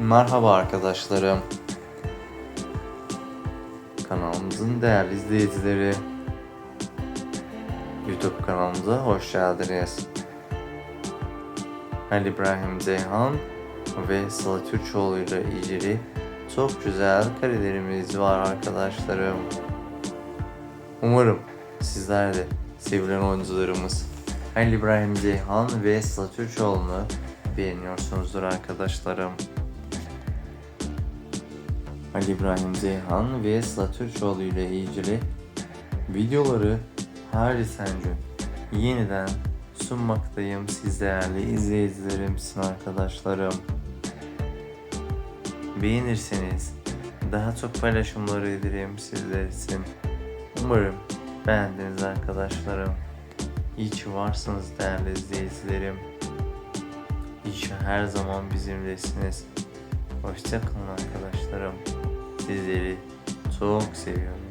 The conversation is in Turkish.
Merhaba arkadaşlarım. Kanalımızın değerli izleyicileri. YouTube kanalımıza hoş geldiniz. Ali İbrahim Zeyhan ve Sıla Türkoğlu ile ilgili çok güzel karelerimiz var arkadaşlarım. Umarım sizler de sevilen oyuncularımız Ali İbrahim Zeyhan ve Sıla Türkoğlu'nu beğeniyorsunuzdur arkadaşlarım. Ali İbrahim Zeyhan ve Sıla Türkoğlu ile ilgili videoları geçen gün yeniden sunmaktayım siz değerli izleyicilerimsin arkadaşlarım. Beğenirseniz daha çok paylaşımları ederim sizler için. Umarım beğendiniz arkadaşlarım. İyi ki varsınız değerli izleyicilerim. İyi ki her zaman bizimlesiniz. Hoşçakalın arkadaşlarım. Sizleri çok seviyorum.